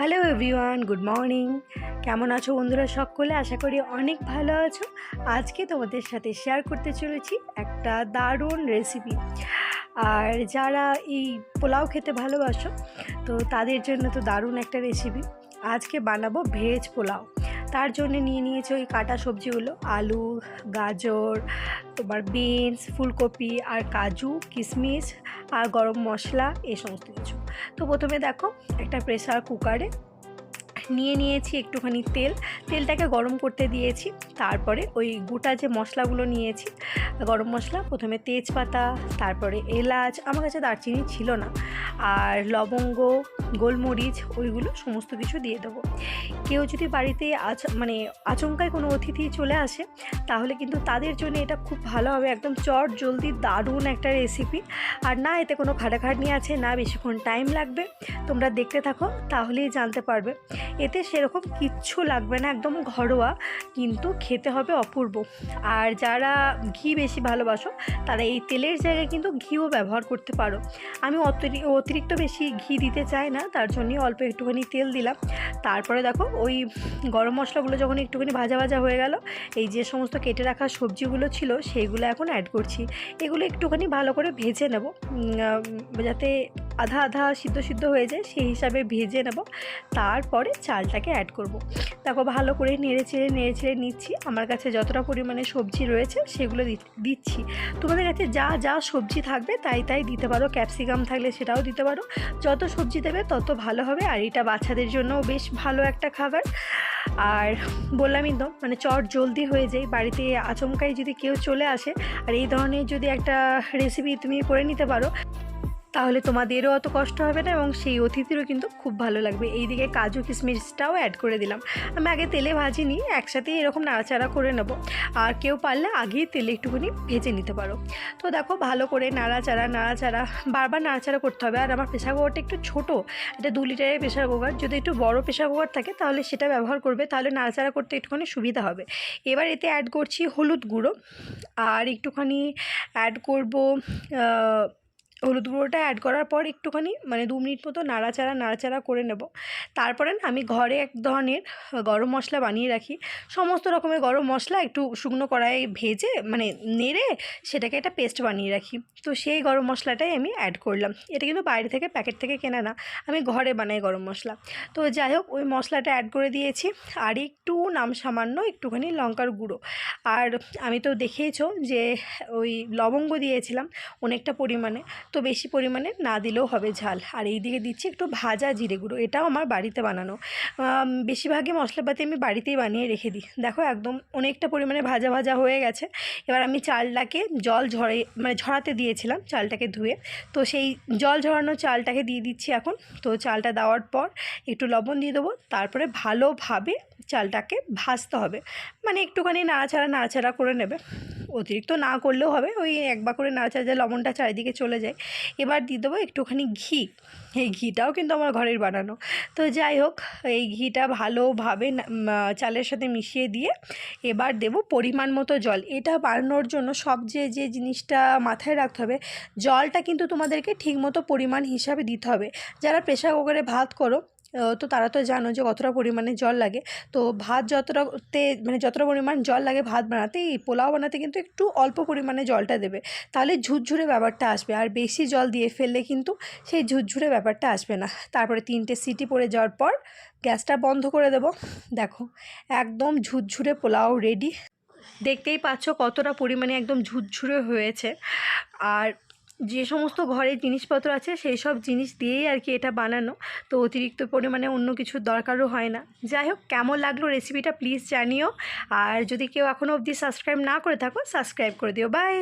Hello everyone, good morning. কেমন আছো বন্ধুরা সকলে? আশা করি অনেক ভালো আছো। আজকে তোমাদের সাথে শেয়ার করতে চলেছি একটা দারুণ রেসিপি আর যারা এই পোলাও খেতে ভালোবাসো, তো তাদের জন্য তো দারুণ একটা রেসিপি আজকে বানাবো ভেজ পোলাও। তার জন্য নিয়ে নিয়েছি ওই কাটা সবজিগুলো, আলু, গাজর, তোমার বিনস, ফুলকপি আর কাজু কিশমিশ আর গরম মশলা, এই সমস্ত কিছু। তো প্রথমে দেখো একটা প্রেশার কুকারে নিয়ে নিয়েছি একটুখানি তেল। তেলটাকে গরম করতে দিয়েছি। তারপরে ওই গোটা যে মশলাগুলো নিয়েছি, গরম মশলা, প্রথমে তেজপাতা, তারপরে এলাচ, আমার কাছে দারচিনি ছিল না। আর লবঙ্গ, গোলমরিচ, ওইগুলো সমস্ত কিছু দিয়ে দেবো। কেউ যদি বাড়িতে আচ মানে আচমকায় কোনো অতিথি চলে আসে, তাহলে কিন্তু তাদের জন্য এটা খুব ভালো হবে। একদম চট জলদি দারুণ একটা রেসিপি আর না এতে কোনো খাটাখাটনি আছে, না বেশিক্ষণ টাইম লাগবে। তোমরা দেখতে থাকো, তাহলেই জানতে পারবে। এতে সেরকম কিচ্ছু লাগবে না, একদম ঘরোয়া, কিন্তু খেতে হবে অপূর্ব। আর যারা ঘি বেশি ভালোবাসো, তারা এই তেলের জায়গায় কিন্তু ঘিও ব্যবহার করতে পারো। আমি অতিরি- অতিরিক্ত বেশি ঘি দিতে চাই না, তার জন্যই অল্প একটুখানি তেল দিলাম। তারপরে দেখো, ওই গরম মশলাগুলো যখন একটুখানি ভাজা ভাজা হয়ে গেল, এই যে সমস্ত কেটে রাখা সবজিগুলো ছিল সেইগুলো এখন অ্যাড করছি। এগুলো একটুখানি ভালো করে ভেজে নেব। যাতে আধা আধা সিদ্ধ সিদ্ধ হয়ে যায়, সেই হিসাবে ভেজে নেব। তারপরে চালটাকে অ্যাড করব। দেখো, ভালো করে নেড়ে চেড়ে নেড়ে চেড়ে নিচ্ছি। আমার কাছে যতটা পরিমাণে সবজি রয়েছে, সেগুলো দিচ্ছি। তোমাদের কাছে যা যা সবজি থাকবে, তাই তাই দিতে পারো। ক্যাপসিকাম থাকলে সেটাও দিতে পারো। যত সবজি দেবে, তত ভালো হবে। আর এটা বাচ্চাদের জন্যও বেশ ভালো একটা খাবার। আর বললামই তো মানে চট জলদি হয়ে যায়। বাড়িতে আচমকাই যদি কেউ চলে আসে, আর এই ধরনের যদি একটা রেসিপি তুমি করে নিতে পারো তাহলে তোমাদেরও অত কষ্ট হবে না এবং সেই অতিথিরও কিন্তু খুব ভালো লাগবে। এইদিকে কাজু কিশমিশটাও অ্যাড করে দিলাম। আমি আগে তেলে ভাজিনি, একসাথেই এরকম নাড়াচাড়া করে নেব। আর কেউ পারলে আগেই তেলে একটুখানি ভেজে নিতে পারো। তো দেখো ভালো করে নাড়াচাড়া নাড়াচাড়া, বারবার নাড়াচাড়া করতে হবে। আর আমার প্রেশার কুকারটা একটু ছোটো, এটা দু লিটারের প্রেশার কুকার। যদি একটু বড় প্রেশার কুকার থাকে তাহলে সেটা ব্যবহার করবে, তাহলে নাড়াচাড়া করতে একটুখানি সুবিধা হবে। এবার এতে অ্যাড করছি হলুদ গুঁড়ো। আর একটুখানি অ্যাড করব হলুদ গুঁড়োটা অ্যাড করার পর একটুখানি মানে দু মিনিট মতো নাড়াচাড়া নাড়াচাড়া করে নেব। তারপরে না আমি ঘরে এক ধরনের গরম মশলা বানিয়ে রাখি। সমস্ত রকমের গরম মশলা একটু শুকনো কড়াইয়ে ভেজে মানে নেড়ে সেটাকে একটা পেস্ট বানিয়ে রাখি। তো সেই গরম মশলাটাই আমি অ্যাড করলাম। এটা কিন্তু বাইরে থেকে প্যাকেট থেকে কেনা না, আমি ঘরে বানাই গরম মশলা। তো যাই হোক, ওই মশলাটা অ্যাড করে দিয়েছি। আর একটু নাম সামান্য একটুখানি লঙ্কার গুঁড়ো। আর আমি তো দেখেইছো যে ওই লবঙ্গ দিয়েছিলাম অনেকটা পরিমাণে। তো বেশি পরিমাণে না দিলেও হবে ঝাল। আর এই দিকে দিচ্ছি একটু ভাজা জিরে গুঁড়ো, এটাও আমার বাড়িতে বানানো। বেশিরভাগই মশলাপাতি আমি বাড়িতেই বানিয়ে রেখে দিই। দেখো একদম অনেকটা পরিমাণে ভাজা ভাজা হয়ে গেছে। এবার আমি চালটাকে জল ঝরে মানে ঝরাতে দিয়েছিলাম চালটাকে ধুয়ে। তো সেই জল ঝরানো চালটাকে দিয়ে দিচ্ছি এখন। তো চালটা দেওয়ার পর একটু লবণ দিয়ে দেবো। তারপরে ভালোভাবে চালটাকে ভাজতে হবে। মানে একটুখানি নাড়াচাড়া নাড়াচাড়া করে নেবে। অতিরিক্ত না করলেও হবে। ওই একবার করে নাড়াচাড়া যে লবণটা চারিদিকে চলে যায়। এবার দিয়ে দেবো একটুখানি ঘি। এই ঘিটাও কিন্তু আমার ঘরের বানানো। তো যাই হোক, এই ঘিটা ভালোভাবে চালের সাথে মিশিয়ে দিয়ে এবার দেব পরিমাণ মতো জল। এটা বানানোর জন্য সবচেয়ে যে জিনিসটা মাথায় রাখতে হবে, জলটা কিন্তু তোমাদেরকে ঠিকমতো পরিমাণ হিসাবে দিতে হবে। যারা প্রেশার কুকারে ভাত করো তো তারা তো জানো যে কতটা পরিমাণে জল লাগে। তো ভাত যতটাতে মানে যতটা পরিমাণ জল লাগে ভাত বানাতে, এই পোলাও বানাতে কিন্তু একটু অল্প পরিমাণে জলটা দেবে। তাহলে ঝুরঝুরে ব্যাপারটা আসবে। আর বেশি জল দিয়ে ফেললে কিন্তু সেই ঝুরঝুরে ব্যাপারটা আসবে না। তারপরে তিনটে সিটি পড়ে যাওয়ার পর গ্যাসটা বন্ধ করে দেবো। দেখো, একদম ঝুরঝুরে পোলাও রেডি দেখতেই পাচ্ছ কতটা পরিমাণে একদম ঝুরঝুরে হয়েছে। আর যে সমস্ত ঘরে জিনিসপত্র আছে সেই সব জিনিস দিয়েই আর কি এটা বানানো। তো অতিরিক্ত পরিমাণে অন্য কিছু দরকারও হয় না। যাই হোক, কেমন লাগল রেসিপিটা প্লিজ জানিও। আর যদি কেউ এখনও অবধি সাবস্ক্রাইব না করে থাকো সাবস্ক্রাইব করে দিও। বাই